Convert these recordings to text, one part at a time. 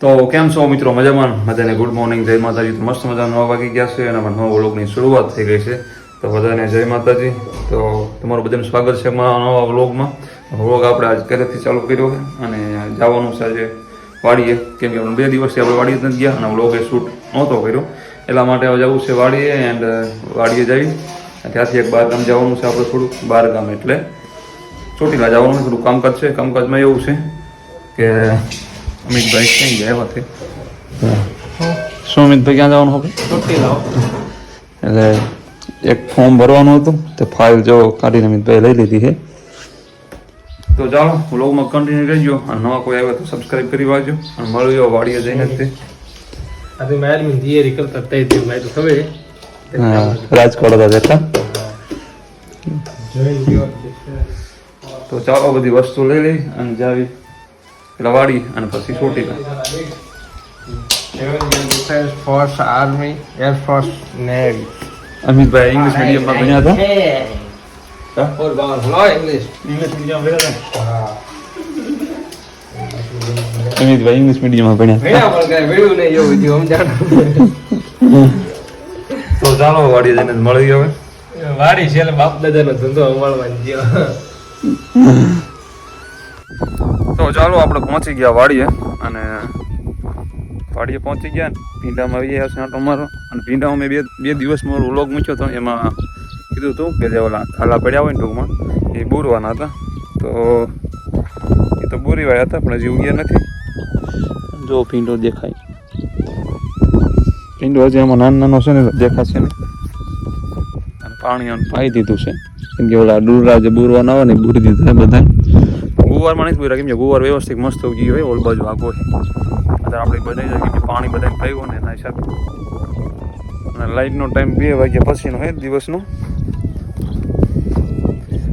તો કેમ છો મિત્રો? મજામાં? બધાને ગુડ મોર્નિંગ જય માતાજી. તો મસ્ત મજા નવા વાગી ગયા છે અને નવા વ્લોગની શરૂઆત થઈ ગઈ છે. તો બધાને જય માતાજી. તો તમારું બધાનું સ્વાગત છે મારા નવા વ્લોગમાં વ્લોગ આપણે આજ ઘરેથી ચાલુ કર્યો છે અને જવાનું છે આજે વાડીએ. કેમ કે બે દિવસથી આપણે વાડીએ નથી ગયા અને વ્લોગે શૂટ નહોતો કર્યો. એટલા માટે હવે જવું છે વાડીએ એન્ડ વાડીએ જઈ. ત્યાંથી એક બહાર ગામ જવાનું છે આપણે થોડુંક. બહાર ગામ એટલે ચોટીલા જવાનું થોડું કામકાજ છે. કામકાજમાં એવું છે કે અમિતભાઈ ક્યાં ગયા છે શું અમિતભાઈ ક્યાં જવાનું હવે એટલે એક ફોર્મ ભરવાનું હતું તે ફાઇલ જો કાઢીને અમિતભાઈ લઈ લીધી છે તો ચાલો વ્લોગમાં કન્ટિન્યુ રહેજો અને નવા કોઈ આવે તો સબસ્ક્રાઇબ કરી વાજો અને મળ્યો વાડીએ જઈને તે આજે મેરની તૈયારી કરતા તઈ તે મેં તો ખબર હા, રાજકોટ હતા જતા તો ચાલો બધી વસ્તુ લઈ લઈ અને જાવી પેલા વાડી અને પછી defence force army air force navy Amitbhai English મીડિયમમાં ભણ્યા હતા. ઇંગ્લિશ ઇંગ્લિશ મીડિયમ અમિતભાઈ ઇંગ્લિશ મીડિયમમાં ભણ્યા તો ચાલો વાડી જઈને મળી હવે. વાડી છે એટલે બાપ દાદાનો ધંધો અમલમાં ગયો તો ચાલો આપણે પહોંચી ગયા વાડીએ અને વાડીએ પહોંચી ગયા ભીંડામાં આવી ગયા છે આટો મારો. અને ભીંડામાં મેં બે બે દિવસ મારો વ્લોગ મૂક્યો હતો, એમાં કીધું હતું કે જે ઓલા થાલા પડ્યા હોય ને ટૂંકમાં, એ બુરવાના હતા. તો એ તો બુરી વાળા હતા, પણ હજી ઉગ્યા નથી. જો ભીંડો દેખાય. ભીંડો હજી એમાં નાનો નાનો છે ને, દેખાશે ને અને પાણી પાઈ દીધું છે. કેમ કે ઓલા ડુરા જે બુરવાના હોય ને, એ દીધા બધા ગુવારમાં નથી પૂરા કે ગુવાર વ્યવસ્થિત મસ્ત ઉગી હોય ઓલ બાજુ આગો છે આપણે બધા જાય પાણી બધા થયું ને એના હિસાબે. અને લાઇટનો ટાઈમ બે વાગ્યા પછીનો, હે, દિવસનો.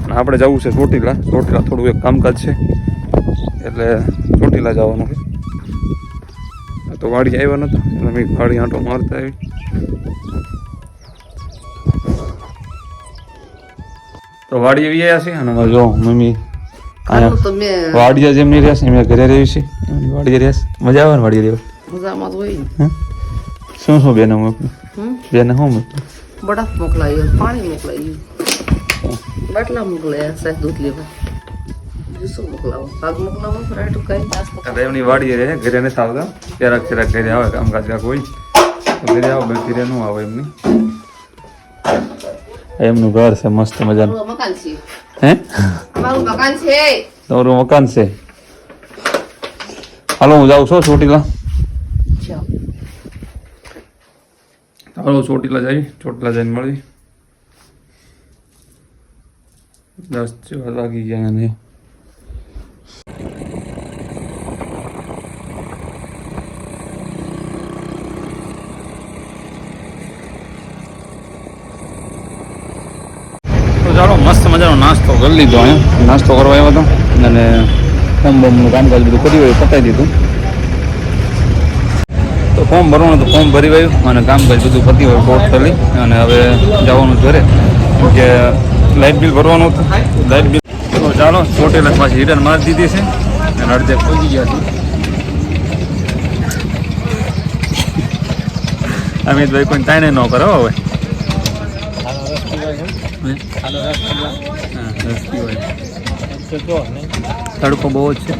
અને આપણે જવું છે ચોટીલા. ચોટીલા થોડું એક કામકાજ છે. એટલે ચોટીલા જવાનું છે. તો વાડી આવ્યા નહોતા એટલે મેં વાડી આંટો મારતા આવી. તો વાડી આવી ગયા છે અને જો મમ્મી વાડિયા જેમ નહીં રહેશે એમ ઘરે રહી છે? એમની વાડીએ રહેશે? મજા આવે ને વાડીએ રહેવા? મજામાં તો હોય શું શું બેન મોકલું બેન શું મોકલું બરફ મોકલાયું પાણી મોકલાયું. બાટલા મોકલાયા સાહેબ દૂધ લેવા. શું મોકલાવો. ભાગ મોકલાવો કઈ એમની વાડીએ રહે ઘરે નથી આવતા. ક્યારેક ક્યારેક ઘરે આવે કામકાજ કાંક હોય. તો ઘરે આવો ઘરે ન આવે એમની. એમનું ઘર છે મસ્ત મજાનું. મકાન છે? હે? અમારું મકાન છે? તમારું મકાન છે. હાલો હું જાઉં છું ચોટીલા. હાલો ચોટીલા જઈ ચોટીલા જઈને મળી. દસ વાગી ગયા અને ચાલો મસ્ત મજાનો નાસ્તો કરી લીધો અહીંયા. નાસ્તો કરવા આવ્યો હતો અને ફોર્મ બોમનું કામકાજ બધું કરી હોય પતાવી દીધું. તો ફોર્મ ભરવાનું તો ફોર્મ ભરી ગયું અને કામકાજ બધું પતી હોય ટોટલી અને હવે જવાનું ઘરે, કે લાઇટ બિલ ભરવાનું હતું. લાઇટ બિલ તો ચાલો ચોટેલા પાછી રિટર્ન મારી દીધી છે. અને અડધે પહોંચી ગયા છે. અમિતભાઈ કોઈ તાણે ન કરો હવે. તડકો બહુ જ છે.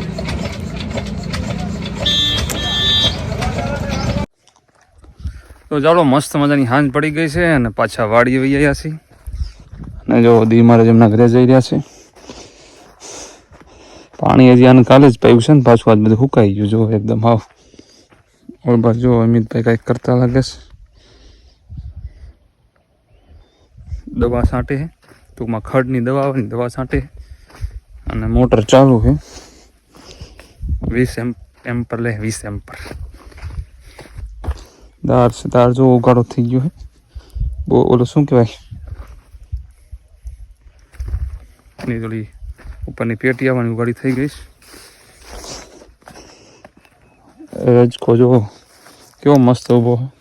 તો ચાલો, મસ્ત મજાની હાંજ પડી ગઈ છે અને પાછા વાડીએ વહી આવ્યા છીએ. અને જો દી મહારાજ એમના ઘરે જઈ રહ્યા છે. પાણી હજી આને કાલે જ પાયું છે ને પાછું, આજ બધું સુકાઈ ગયું જો, એકદમ હાવ ઓલ બાજુ જો, અમિતભાઈ કંઈક કરતા લાગે છે. દવા છાંટે છે. ટૂંકમાં ખડની દવા આવે દવા છાંટે. અને મોટર ચાલુ છે. વીસ એમ, એમ્પર લે, વીસ એમ્પર. દાળ છે, દાળ જો ઉગાડો થઈ ગયો છે. બહુ, ઓલો શું કહેવાય? એની થોડી ઉપરની પેટી આવવાની ઉગાડી થઈ ગઈ રજકો જો, કેવો મસ્ત ઊભો.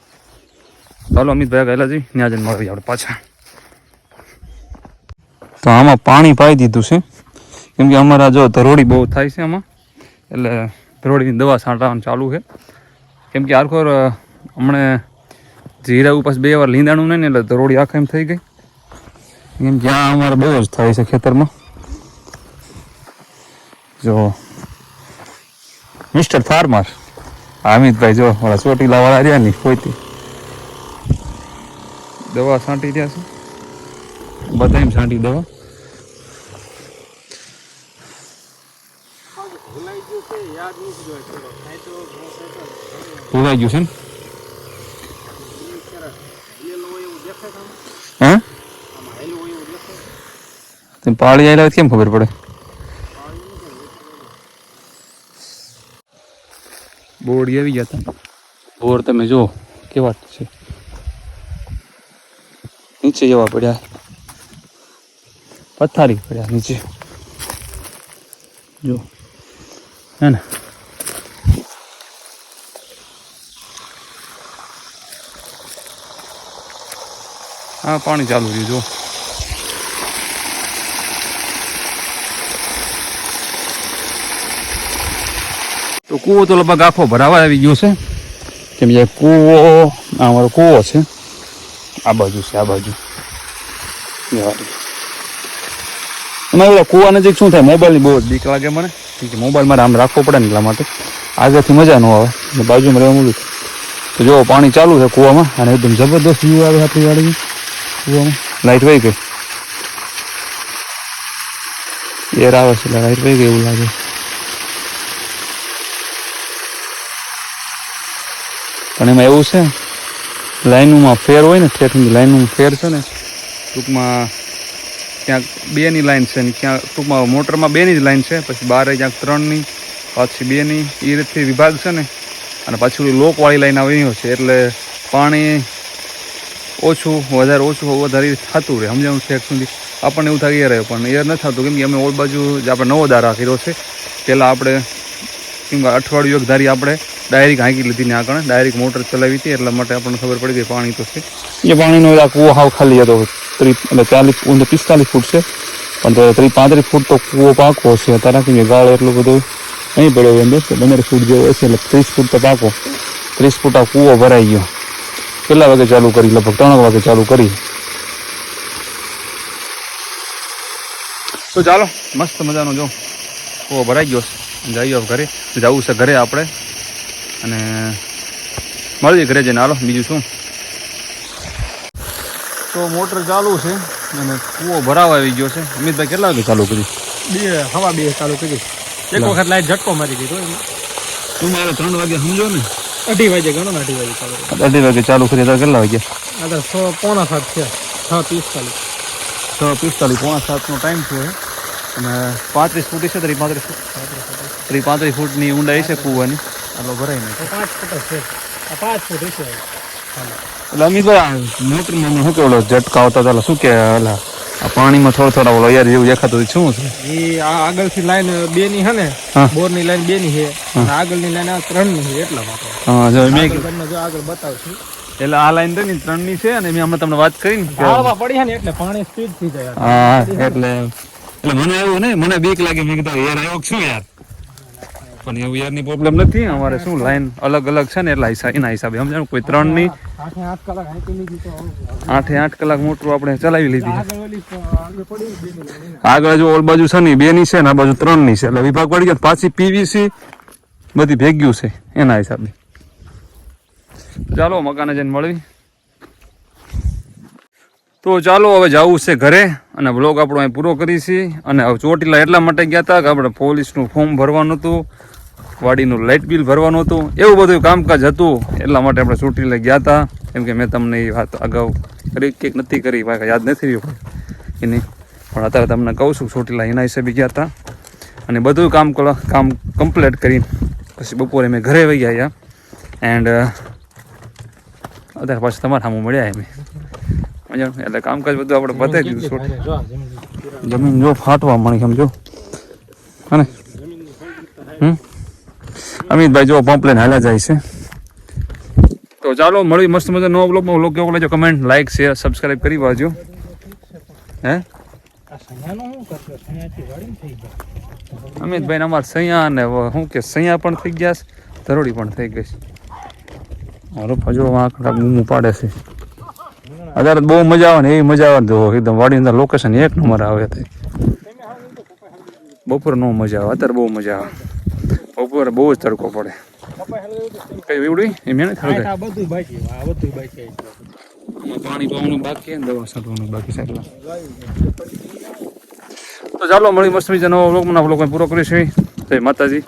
ચાલો અમિતભાઈ ગયેલા જઈ ત્યાં જઈને આપણે પાછા. તો આમાં પાણી પાઈ દીધું છે. કેમ કે અમારા જો ધરોડી બહુ થાય છે આમાં, એટલે ધરોડીની દવા છાંટવાનું ચાલુ છે. કેમ કે આરખોર હમણે જીરા ઉપર બે વાર લીંદાણું નહીં એટલે ધરોડી આખા એમ થઈ ગઈ. એમ જ્યાં અમારે બહુ જ થાય છે ખેતરમાં. જો, મિસ્ટર ફાર્મર અમિતભાઈ જો મારા ચોટીલા વાળા રહ્યા નહીં કોઈથી. દવા છાંટી રહ્યા છે. બધા એમ છાંટી દવા. ભૂલાઈ ગયું છે ને હે તમે પાળી આવેલા કેમ ખબર પડે બોર્ડ આવી ગયા હતા બોર તમે જુઓ કેવા છે નીચે જવા પડ્યા પથારી પડ્યા નીચે જો હે ને હા પાણી ચાલુ રહ્યું જો તો કૂવો તો લગભગ આખો ભરાવા આવી ગયો છે. કેમ કે કૂવો અમારો કૂવો છે. આ બાજુ છે, આ બાજુ. વાળી. એમાં કૂવા નજીક શું થાય? મોબાઈલની બહુ જ બીક લાગે મને. કે મોબાઈલ મારે આમ રાખવો પડે ને એટલા માટે. આગળથી મજા ન આવે. બાજુમાં રહેવા મળ્યું તો જો પાણી ચાલુ છે કૂવામાં. અને એકદમ જબરદસ્ત વ્યૂ આવે આપણી વાળી લાઈટ વહી ગઈ એર આવે છે લાઈટ વહી ગઈ એવું લાગે પણ એમાં એવું છે લાઈનોમાં ફેર હોય ને ઠેઠની લાઈનોમાં ફેર છે ને ટૂંકમાં ક્યાંક બેની લાઈન છે ને ક્યાં ટૂંકમાં મોટરમાં બેની જ લાઈન છે પછી બારે ક્યાંક ત્રણની પાછી બેની એ રીતથી વિભાગ છે ને અને પાછી લોકવાળી લાઈન આવી છે એટલે પાણી ઓછું, વધારે ઓછું વધારે થતું રહે. સમજાવું છે સુધી? આપણને એવું થાય એ રહે, પણ એ નથી થતું. કેમ કે અમે ઓલ બાજુ જે આપણે નવો દારા કર્યો છે પહેલાં આપણે કેમ કે અઠવાડિયું એક ધારી આપણે ડાયરેક હાંકી લીધી ને આગળ ડાયરેક મોટર ચલાવી હતી, એટલા માટે આપણને ખબર પડી ગઈ પાણી તો છે. એ પાણીનો આ કૂવો હાવ ખાલી હતો. ત્રીસ એટલે ચાલીસ ઊંધો પિસ્તાલીસ ફૂટ છે. પણ ત્રીસ પાંત્રીસ ફૂટ તો કૂવો પાકો છે. અત્યારે કેમ ગાળ એટલું બધું નહીં પડ્યો એમ તો પંદર ફૂટ જેવો હશે, એટલે ત્રીસ ફૂટ તો પાકો. ત્રીસ ફૂટ આ કૂવો ભરાઈ ગયો. કેટલા વાગે ચાલુ કરી? લગભગ ત્રણ વાગે ચાલુ કરી. તો ચાલો મસ્ત મજાનો જો કૂવો ભરાઈ ગયો છે. જઈએ ઘરે. જવું છે ઘરે આપણે. અને મળીએ ઘરે જઈને. હાલો બીજું શું? તો મોટર ચાલુ છે અને કૂવો ભરાવા આવી ગયો છે. અમિતભાઈ કેટલા વાગે ચાલુ કર્યું? બે હવા બે ચાલુ કરી. એક વખત લાઈટ ઝટકો મારી દીધો તું મારે ત્રણ વાગે સમજો ને. અઢી વાગે ગણો ને અઢી વાગે ચાલુ. અઢી વાગે ચાલુ કરીએ ત્યારે કેટલા વાગે અત્યારે તો સો પોણા સાત છે છ પિસ્તાલીસ. છ પિસ્તાલીસ પોણા સાતનો ટાઈમ થયો છે અને પાંત્રીસ ફૂટ છે ત્રી પાંત્રીસ ફૂટ? ત્રી પાંત્રીસ ફૂટની ઊંડાઈ છે કૂવાની. એટલે ભરાઈ નહીં. પાંચ ફૂટ છે. પાંચ ફૂટ છે એટલે અમિતભાઈ મોટરમાં મને શું કે ઓલો ઝટકા આવતા હતા? શું કે ઓલા પાણીમાં થોડા થોડા ઓલો યાર જેવું દેખાતું શું છે? એ આ આગળથી લાઈન બે ની હે ને બોરની લાઈન બે ની છે આગળ આગળની લાઈન આ ત્રણની છે એટલા માટે. હા જો મેં તમને જો આગળ બતાવશું. એટલે આ લાઈન ને ત્રણની છે અને મેં હમણાં તમને વાત કરી ને પડી ને એટલે પાણી સ્પીડ થઈ જાય. હા એટલે એટલે મને એવું ને મને બીક લાગે મેં કીધું યાર આવ્યો છું યાર? પણ એવું યારની પ્રોબ્લેમ નથી. અમારે શું લાઈન અલગ અલગ છે ને એટલા હિસાબ એના હિસાબે સમજાણું કોઈ ત્રણની આઠે આઠ. આઠે કલાક મોટર આપણે ચલાવી લીધી. આગળ ને ની જો ઓલ બાજુ છે ને બે ની છે ને, આ બાજુ ત્રણની છે. એટલે વિભાગ પડી ગયો પાછી પીવીસી બધી ભેગ્યું છે, એના હિસાબે. ચાલો, મકાને જઈને મળવી. તો ચાલો, હવે જવું છે ઘરે, અને બ્લોગ આપણો અહીં પૂરો કરીશી. અને ચોટીલા એટલા માટે ગયા હતા કે આપણે પોલીસનું ફોર્મ ભરવાનું હતું. વાડીનું લાઇટ બિલ ભરવાનું હતું. એવું બધું કામકાજ હતું. એટલા માટે આપણે ચોટીલા ગયા હતા. કેમ કે મેં તમને એ વાત અગાઉ કરી કે નથી કરી યાદ નથી રહ્યું એની. પણ અત્યારે તમને કહું છું છૂટીલા એના હિસાબે ગયા હતા. અને બધું કામ કામ કમ્પ્લીટ કરી પછી બપોરે મેં ઘરે વહી ગયા એન્ડ અત્યારે પાછું તમારા સામું મળ્યા એમ? એટલે કામકાજ બધું આપણે બતાવી દીધું. જમીન જો ફાટવા મળી સમજો. અને હમ? અમિતભાઈ જો પંપ લઈને હાલા જાય છે. તો ચાલો, મળી મસ્ત મજા નવો બ્લોગમાં બ્લોગ કેવો લેજો કમેન્ટ લાઈક શેર સબસ્ક્રાઇબ કરી વાજો હે. અમિતભાઈ ને અમારે સૈયા ને શું કે સૈયા પણ થઈ ગયા છે, ધરોડી પણ થઈ ગઈ છે. મારો ફજો આંકડા બૂમું પાડે છે. અત્યારે બહુ મજા આવે ને એવી મજા આવે જો એકદમ વાડી અંદર લોકેશન એક નંબર આવે તે. બપોર નો મજા આવે, અત્યારે બહુ મજા આવે. બપોરે બહુ જ તડકો પડે. કઈ વીવડી એ મહેનત થાય બધું બાકી આ બધું બાકી પાણી પાવાનું બાકી ને? દવા છાંટવાનું બાકી છે એટલા તો ચાલો મળી મસ્ત બીજા નવો મને બ્લોગ પૂરો કરીશું. જય માતાજી.